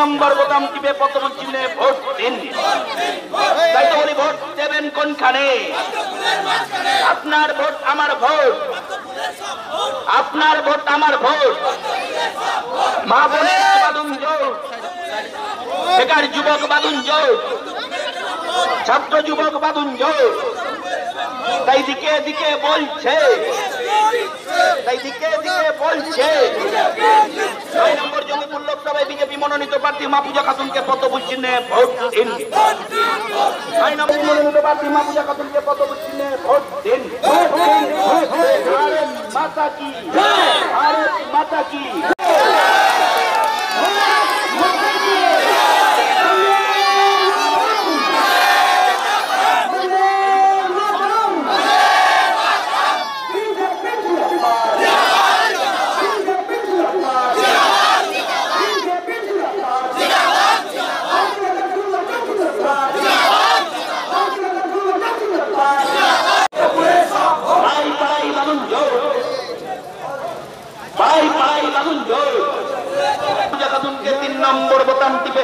নম্বর বোতাম টিপে প্রথম চিহ্নে ভোট দিন। তাই তো বলি ভোট দেবেন কোনখানে? আপনার ভোট আমার ভোট। আপনার ভোট আমার ভোট। মা বোনের বাদুন জোট। বেকার যুবক বাদুন জোট। ছাত্র যুবক বাদুন জোট। তাই দিকে দিকে বলছে। তাই দিকে দিকে বলছে। বিজেপি মনোনীত প্রার্থী মাহফুজা খাতুনকে পদ্মপুর চিহ্নে ভোট দিন নয় নম্বর মনোনীত প্রার্থী মাহফুজা খাতুনকে পদ্মপুর চিহ্নে ভোট দিন মাতা কি? মাতা কি?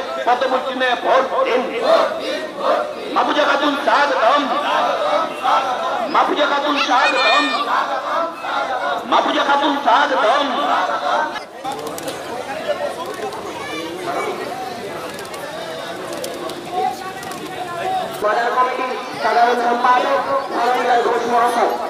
বোতাম টিপে পদ্মপুর চিহ্নে ভোট দিন মাপুজা খাতুন স্বাগতম মাপুজা খাতুন স্বাগতম মাপুজা খাতুন স্বাগতম বাজার কমিটি সাধারণ সম্পাদক ধরণীলাল ঘোষ মহাশয়